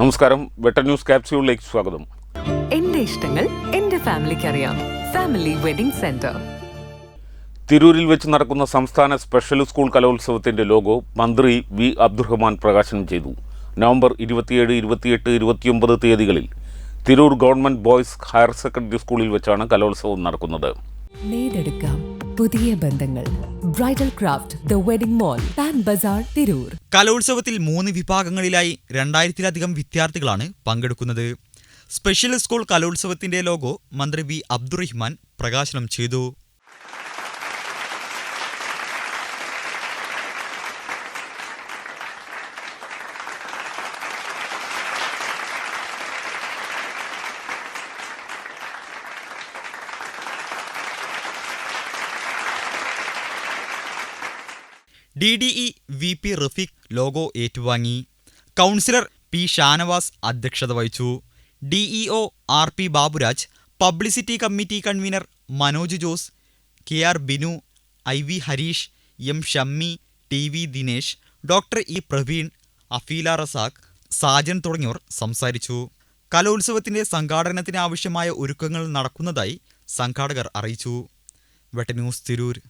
നമസ്കാരം. Butter news ക്യാപ്സ്യൂളിലേക്ക് സ്വാഗതം. എന്റെ ഇഷ്ടങ്ങൾ എന്റെ ഫാമിലിക്ക് അറിയാം. Family wedding centre. തിരൂരിൽ വെച്ച് നടക്കുന്ന സംസ്ഥാന സ്പെഷ്യൽ സ്കൂൾ കലോത്സവത്തിന്റെ ലോഗോ മന്ത്രി വി അബ്ദുറഹ്മാൻ പ്രകാശനം ചെയ്തു. നവംബർ ഇരുപത്തിയേഴ് ഇരുപത്തിയെട്ട് ഇരുപത്തിയൊമ്പത് തീയതികളിൽ Tirur government boys higher secondary സ്കൂളിൽ വെച്ചാണ് കലോത്സവം നടക്കുന്നത്. പുതിയ ബന്ധങ്ങൾ. Bridal craft the wedding mall Pan Bazaar Tirur കലോത്സവത്തിൽ മൂന്ന് വിഭാഗങ്ങളിലായി രണ്ടായിരത്തിലധികം വിദ്യാർത്ഥികളാണ് പങ്കെടുക്കുന്നത്. സ്പെഷ്യൽ സ്കൂൾ കലോത്സവത്തിന്റെ ലോഗോ മന്ത്രി വി അബ്ദുറഹിമാൻ പ്രകാശനം ചെയ്തു. D D E V P Rafeeq logo ഏറ്റുവാങ്ങി. കൗൺസിലർ പി ഷാനവാസ് അധ്യക്ഷത വഹിച്ചു. DEO R P Baburaj publicity committee convener Manoj Jose K R Binu I V Harish M Shammi T V Dinesh doctor E Praveen Afeela Razak Sajan തുടങ്ങിയവർ സംസാരിച്ചു. കലോത്സവത്തിന്റെ സംഘാടനത്തിനാവശ്യമായ ഒരുക്കങ്ങൾ നടക്കുന്നതായി സംഘാടകർ അറിയിച്ചു. വെട്ട news Tirur